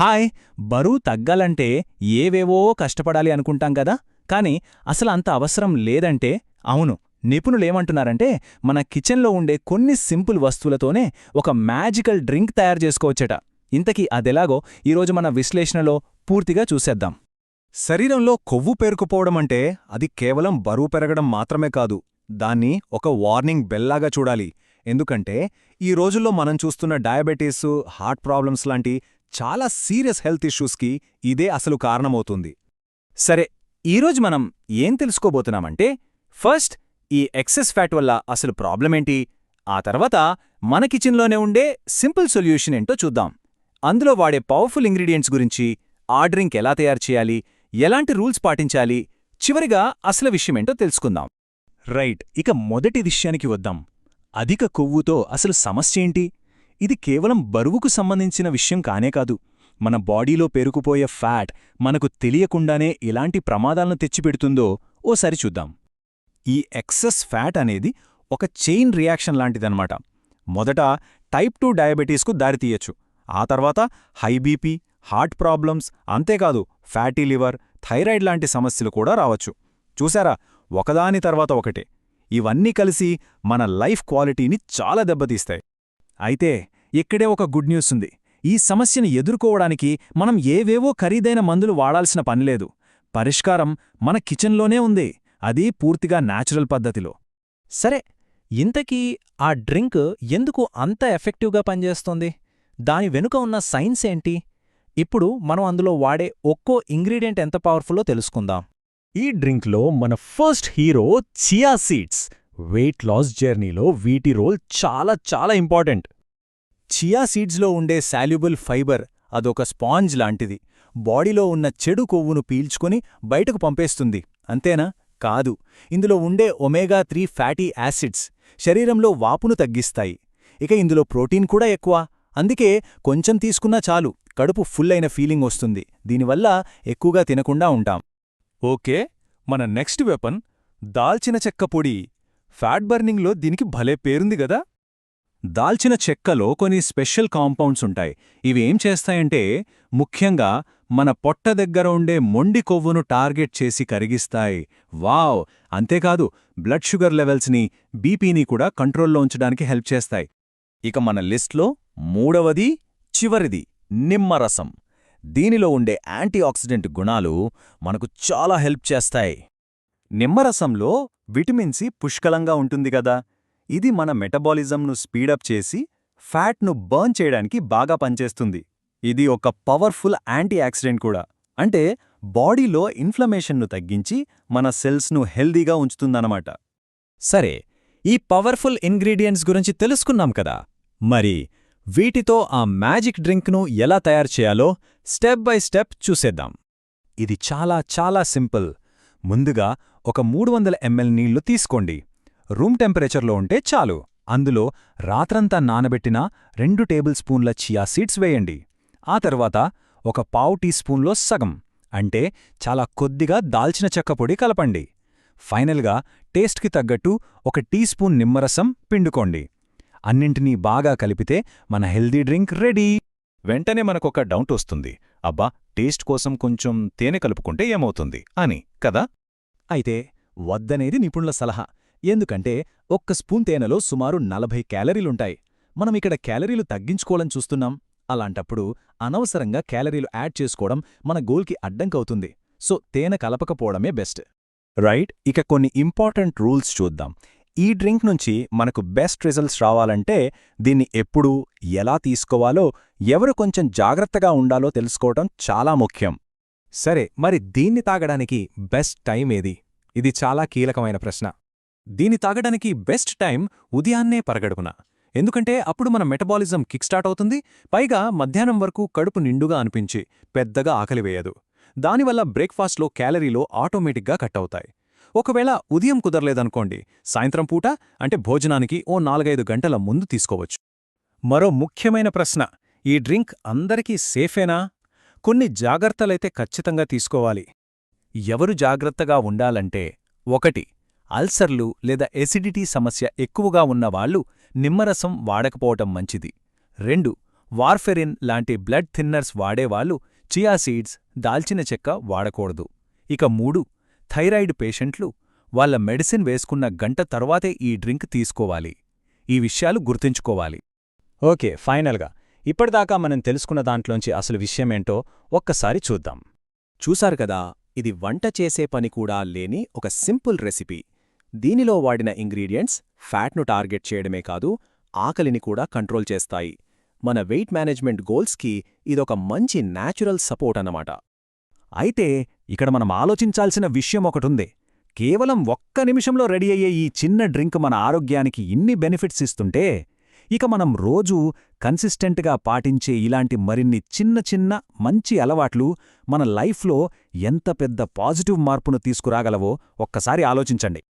Hi బరువు తగ్గాలంటే ఏవేవో కష్టపడాలి అనుకుంటాం కదా. కానీ అసలు అంత అవసరం లేదంటే అవును నిపుణులేమంటున్నారంటే మన కిచెన్లో ఉండే కొన్ని సింపుల్ వస్తువులతోనే ఒక మ్యాజికల్ డ్రింక్ తయారు చేసుకోవచ్చట. ఇంతకీ అదెలాగో ఈరోజు మన విశ్లేషణలో పూర్తిగా చూసేద్దాం. శరీరంలో కొవ్వు పేరుకుపోవడం అంటే అది కేవలం బరువు పెరగడం మాత్రమే కాదు దాన్ని ఒక వార్నింగ్ బెల్లాగా చూడాలి. ఎందుకంటే ఈ రోజుల్లో మనం చూస్తున్న డయాబెటీసు హార్ట్ ప్రాబ్లమ్స్ లాంటి చాలా సీరియస్ హెల్త్ ఇష్యూస్కి ఇదే అసలు కారణమవుతుంది. సరే ఈరోజు మనం ఏం తెలుసుకోబోతున్నామంటే ఫస్ట్ ఈ ఎక్సెస్ ఫ్యాట్ వల్ల అసలు ప్రాబ్లమేంటి ఆ తర్వాత మన కిచెన్లోనే ఉండే సింపుల్ సొల్యూషన్ ఏంటో చూద్దాం. అందులో వాడే పవర్ఫుల్ ఇంగ్రీడియంట్స్ గురించి ఆ డ్రింక్ ఎలా తయారు చేయాలి? ఎలాంటి రూల్స్ పాటించాలి? చివరిగా అసలు విషయమేంటో తెలుసుకుందాం. రైట్ ఇక మొదటి విషయానికి వద్దాం. అధిక కొవ్వుతో అసలు సమస్యేంటి ఇది కేవలం బరువుకు సంబంధించిన విషయం కానే కాదు. మన బాడీలో పేరుకుపోయే ఫ్యాట్ మనకు తెలియకుండానే ఎలాంటి ప్రమాదాలను తెచ్చిపెడుతుందో ఓసారి చూద్దాం. ఈ ఎక్సెస్ ఫ్యాట్ అనేది ఒక చైన్ రియాక్షన్ లాంటిదన్నమాట. మొదట టైప్ టూ డయాబెటీస్కు దారితీయచ్చు. ఆ తర్వాత హై బీపీ హార్ట్ ప్రాబ్లమ్స్ అంతేకాదు ఫ్యాటీ లివర్ థైరాయిడ్ లాంటి సమస్యలు కూడా రావచ్చు. చూసారా? ఒకదాని తర్వాత ఒకటే. ఇవన్నీ కలిసి మన లైఫ్ క్వాలిటీని చాలా దెబ్బతీస్తాయి. అయితే ఇక్కడే ఒక గుడ్ న్యూస్ ఉంది. ఈ సమస్యను ఎదుర్కోవడానికి మనం ఏవేవో ఖరీదైన మందులు వాడాల్సిన పనిలేదు పరిష్కారం మన కిచెన్లోనే ఉంది. అది పూర్తిగా న్యాచురల్ పద్ధతిలో. సరే ఇంతకీ ఆ డ్రింక్ ఎందుకు అంత ఎఫెక్టివ్గా పనిచేస్తోంది? దాని వెనుక ఉన్న సైన్స్ ఏంటి? ఇప్పుడు మనం అందులో వాడే ఒక్కో ఇంగ్రీడియంట్ ఎంత పవర్ఫుల్లో తెలుసుకుందాం. ఈ డ్రింక్లో మన first hero chia seeds. Weight loss జర్నీలో వీటి రోల్ చాలా చాలా ఇంపార్టెంట్. చియా సీడ్స్లో ఉండే శాల్యుబుల్ ఫైబర్ అదొక స్పాంజ్ లాంటిది. బాడీలో ఉన్న చెడు కొవ్వును పీల్చుకొని బయటకు పంపేస్తుంది. అంతేనా? కాదు. ఇందులో ఉండే ఒమేగా త్రీ ఫ్యాటీ యాసిడ్స్ శరీరంలో వాపును తగ్గిస్తాయి. ఇక ఇందులో ప్రోటీన్ కూడా ఎక్కువ. అందుకే కొంచెం తీసుకున్నా చాలు. కడుపు ఫుల్ అయిన ఫీలింగ్ వస్తుంది. దీనివల్ల ఎక్కువగా తినకుండా ఉంటాం. ఓకే. మన నెక్స్ట్ వెపన్ దాల్చిన చెక్క పొడి. ఫ్యాట్ బర్నింగ్లో దీనికి భలే పేరుంది గదా! దాల్చిన చెక్కలో కొన్ని స్పెషల్ కాంపౌండ్స్ ఉంటాయి. ఇవి ఏం చేస్తాయంటే ముఖ్యంగా మన పొట్ట దగ్గర ఉండే మొండి కొవ్వును టార్గెట్ చేసి కరిగిస్తాయి. వావ్! అంతేకాదు బ్లడ్ షుగర్ లెవెల్స్ని బీపీని కూడా కంట్రోల్లో ఉంచడానికి హెల్ప్ చేస్తాయి. ఇక మన లిస్ట్లో మూడవది చివరిది నిమ్మరసం. దీనిలో ఉండే యాంటీఆక్సిడెంట్ గుణాలు మనకు చాలా హెల్ప్ చేస్తాయి. నిమ్మరసంలో విటమిన్ సి పుష్కలంగా ఉంటుంది కదా. ఇది మన మెటబాలిజంను స్పీడప్ చేసి ఫ్యాట్ను బర్న్ చేయడానికి బాగా పనిచేస్తుంది. ఇది ఒక పవర్ఫుల్ యాంటీ యాక్సిడెంట్ కూడా. అంటే బాడీలో ఇన్ఫ్లమేషన్ను తగ్గించి మన సెల్స్ను హెల్దీగా ఉంచుతుందన్నమాట. సరే ఈ పవర్ఫుల్ ఇంగ్రీడియంట్స్ గురించి తెలుసుకున్నాం కదా. మరి వీటితో ఆ మ్యాజిక్ డ్రింక్ను ఎలా తయారు చేయాలో స్టెప్ బై స్టెప్ చూసేద్దాం. ఇది చాలా చాలా సింపుల్. ముందుగా ఒక మూడు వందల ఎంఎల్ నీళ్ళు తీసుకోండి. రూమ్ టెంపరేచర్లో ఉంటే చాలు. అందులో రాత్రంతా నానబెట్టిన రెండు టేబుల్ స్పూన్ల చియా సీడ్స్ వేయండి. ఆ తర్వాత ఒక పావు టీ స్పూన్లో సగం అంటే చాలా కొద్దిగా దాల్చిన చెక్క పొడి కలపండి. ఫైనల్గా టేస్ట్కి తగ్గట్టు ఒక టీ స్పూన్ నిమ్మరసం పిండుకోండి. అన్నింటినీ బాగా కలిపితే మన హెల్దీ డ్రింక్ రెడీ. వెంటనే మనకొక డౌట్ వస్తుంది. అబ్బా టేస్ట్ కోసం కొంచెం తేనె కలుపుకుంటే ఏమవుతుంది? అని కదా? అయితే వద్దనేది నిపుణుల సలహా. ఎందుకంటే ఒక్క స్పూన్ తేనెలో సుమారు నలభై క్యాలరీలుంటాయి. మనం ఇక్కడ క్యాలరీలు తగ్గించుకోవాలని చూస్తున్నాం. అలాంటప్పుడు అనవసరంగా క్యాలరీలు యాడ్ చేసుకోవడం మన గోల్కి అడ్డంకవుతుంది. సో తేనె కలపకపోవడమే బెస్ట్. రైట్? ఇక కొన్ని ఇంపార్టెంట్ రూల్స్ చూద్దాం. ఈ డ్రింక్ నుంచి మనకు బెస్ట్ రిజల్ట్స్ రావాలంటే దీన్ని ఎప్పుడు ఎలా తీసుకోవాలో ఎవరు కొంచెం జాగ్రత్తగా ఉండాలో తెలుసుకోవటం చాలా ముఖ్యం. సరే మరి దీన్ని తాగడానికి బెస్ట్ టైం ఏది? ఇది చాలా కీలకమైన ప్రశ్న. దీన్ని తాగడానికి బెస్ట్ టైం ఉదయాన్నే పరగడుపున. ఎందుకంటే అప్పుడు మన మెటబాలిజం కిక్ స్టార్ట్ అవుతుంది పైగా మధ్యాహ్నం వరకు కడుపు నిండుగా అనిపించి పెద్దగా ఆకలివేయదు దానివల్ల బ్రేక్ఫాస్ట్లో క్యాలరీలో ఆటోమేటిక్గా కట్ అవుతాయి. ఒకవేళ ఉదయం కుదరలేదనుకోండి సాయంత్రం పూట అంటే భోజనానికి ఓ నాలుగైదు గంటల ముందు తీసుకోవచ్చు. మరో ముఖ్యమైన ప్రశ్న ఈ డ్రింక్ అందరికీ సేఫేనా? కొన్ని జాగ్రత్తలైతే ఖచ్చితంగా తీసుకోవాలి. ఎవరు జాగ్రత్తగా ఉండాలంటే ఒకటి అల్సర్లు లేదా ఎసిడిటీ సమస్య ఎక్కువగా ఉన్నవాళ్ళు నిమ్మరసం వాడకపోవటం మంచిది. రెండు వార్ఫెరిన్ లాంటి బ్లడ్ థిన్నర్స్ వాడేవాళ్ళు చియా సీడ్స్ దాల్చిన చెక్క వాడకూడదు. ఇక మూడు థైరాయిడ్ పేషెంట్లు వాళ్ళ మెడిసిన్ వేసుకున్న గంట తర్వాతే ఈ డ్రింక్ తీసుకోవాలి. ఈ విషయాలు గుర్తుంచుకోవాలి. ఓకే ఫైనల్గా ఇప్పటిదాకా మనం తెలుసుకున్న దాంట్లోంచి అసలు విషయమేంటో ఒక్కసారి చూద్దాం. చూశారు కదా ఇది వంట చేసే పని కూడా లేని ఒక సింపుల్ రెసిపీ. దీనిలో వాడిన ఇంగ్రీడియంట్స్ ఫ్యాట్ను టార్గెట్ చేయడమే కాదు ఆకలిని కూడా కంట్రోల్ చేస్తాయి. మన వెయిట్ మేనేజ్మెంట్ గోల్స్కి ఇదొక మంచి న్యాచురల్ సపోర్ట్ అన్నమాట. అయితే ఇక్కడ మనం ఆలోచించాల్సిన విషయం ఒకటుంది. కేవలం ఒక్క నిమిషంలో రెడీ అయ్యే ఈ చిన్న డ్రింక్ మన ఆరోగ్యానికి ఇన్ని బెనిఫిట్స్ ఇస్తుంటే ఇక మనం రోజూ కన్సిస్టెంట్గా పాటించే ఇలాంటి మరిన్ని చిన్న చిన్న మంచి అలవాట్లు మన లైఫ్లో ఎంత పెద్ద పాజిటివ్ మార్పును తీసుకురాగలవో ఒక్కసారి ఆలోచించండి.